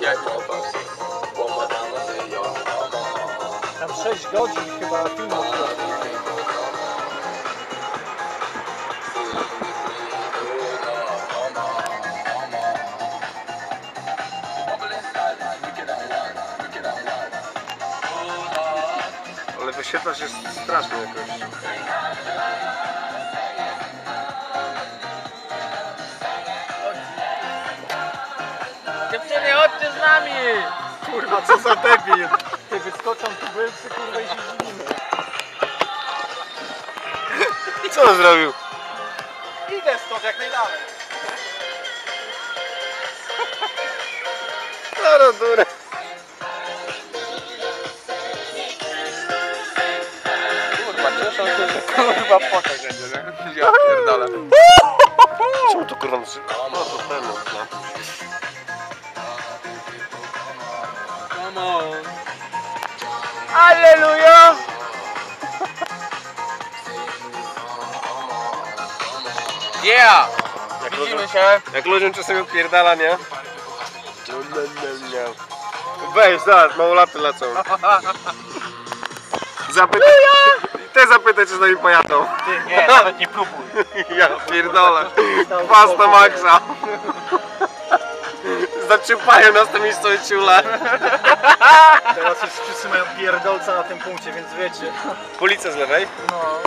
Jak? Tam 6 godzin chyba filmu. Ale wyświetlacz jest straszny jakoś. Chodźcie z nami! Kurwa, co za debil! Ty wyskoczą tubylcy kurwa i się dziwimy. Co on zrobił? Idę stąd jak najdalej. No, durę. Kurwa, cieszą się, że kurwa potek będzie, nie? Ja pierdolę. Czemu to kurwa. No to ten, no. Alleluja! Yeah! Jak Widzimy ludziom, się. jak ludziom czasem opierdala, nie? No, no, no, no. Weź, zaraz, małolaty lecą. Zapytaj... Te zapytaj, czy z nami pojadą. Ty nie, nawet nie próbuj. Ja pierdolę. Kwas na maksa. Zaczypają nas tymi stoły ciule. Teraz już wszyscy mają pierdolca na tym punkcie, więc wiecie. Policja z lewej. No,